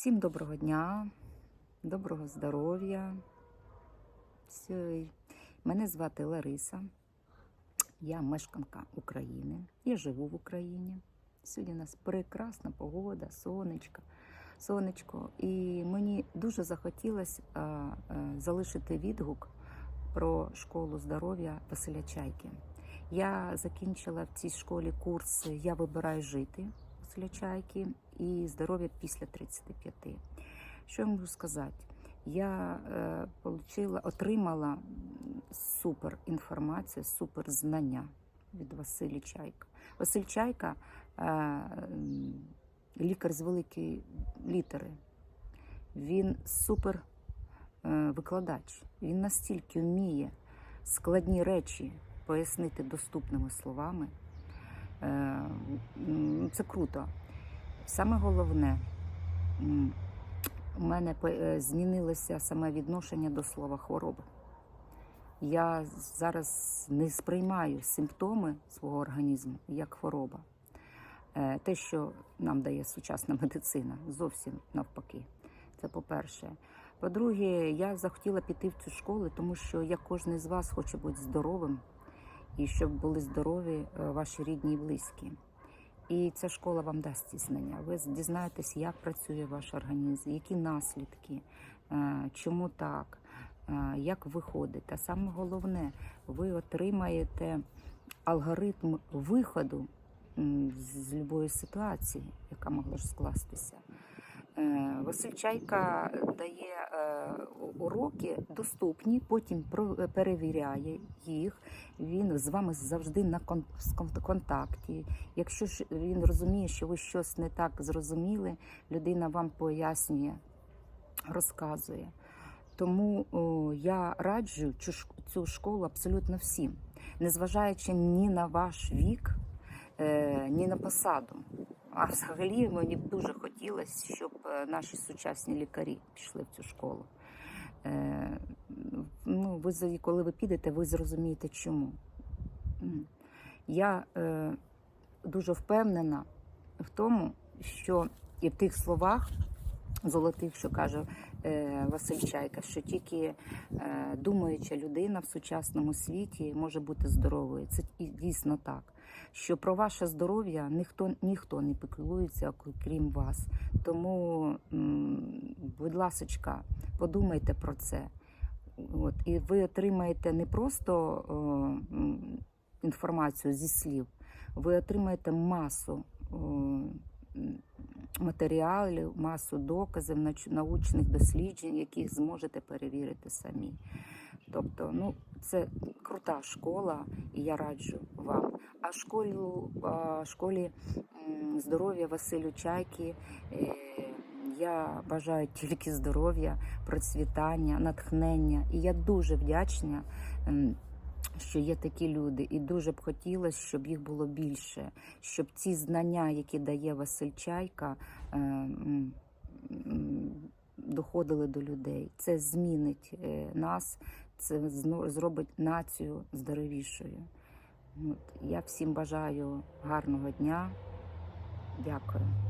Всім доброго дня, доброго здоров'я. Мене звати Лариса. Я мешканка України. Я живу в Україні. Сьогодні у нас прекрасна погода, сонечко, сонечко. І мені дуже захотілося залишити відгук про школу здоров'я Василя Чайки. Я закінчила в цій школі курс Я вибираю жити Василя Чайки і здоров'я після 35. Що я можу сказати? Я е, получила, отримала супер інформацію, супер знання від Василя Чайка. Василь Чайка е, лікар з великої літери. Він супер е, викладач. Він настільки вміє складні речі пояснити доступними словами. Е, Це круто. Саме головне, у мене е, змінилося саме відношення до слова хвороба. Я зараз не сприймаю симптоми свого організму як хвороба. Е, Те, що нам дає сучасна медицина, зовсім навпаки. Це по-перше. По-друге, я захотіла піти в цю школу, тому що я кожен з вас хоче бути здоровим і щоб були здорові е, ваші рідні і близькі. І ця школа вам дасть ці знання. Ви дізнаєтесь, як працює ваш організм, які наслідки, е, чому так, е, як виходить. А саме головне, ви отримаєте алгоритм виходу з будь-якої ситуації, яка могла ж скластися. Е, Василь Чайка дає е, уроки доступні, потім перевіряє їх. Він з вами завжди на контакті. Якщо він розуміє, що ви щось не так зрозуміли, людина вам пояснює, розказує. Тому я раджу цю, цю школу абсолютно всім, незважаючи ні на ваш вік, е, ні на посаду. А взагалі мені б дуже хотілося, щоб е, наші сучасні лікарі пішли в цю школу. Е, ну, ви, коли ви підете, ви зрозумієте, чому. Я е, дуже впевнена в тому, що і в тих словах золотих, що каже е, Василь Чайка, що тільки е, думаюча людина в сучасному світі може бути здоровою. Це дійсно так. Що про ваше здоров'я ніхто ніхто не піклується, крім вас. Тому, будь ласочка, подумайте про це. От, і ви отримаєте не просто о, інформацію зі слів, ви отримаєте масу о, матеріалів, масу доказів, научних досліджень, які зможете перевірити самі. Тобто, ну, це крута школа, і я раджу вам. А школу, школі здоров'я Василю Чайки. е, Я бажаю тільки здоров'я, процвітання, натхнення. І я дуже вдячна, що є такі люди, і дуже б хотілося, щоб їх було більше, щоб ці знання, які дає Василь Чайка, е, доходили до людей. Це змінить е, нас, це зробить націю здоровішою. Я всім бажаю гарного дня. Дякую.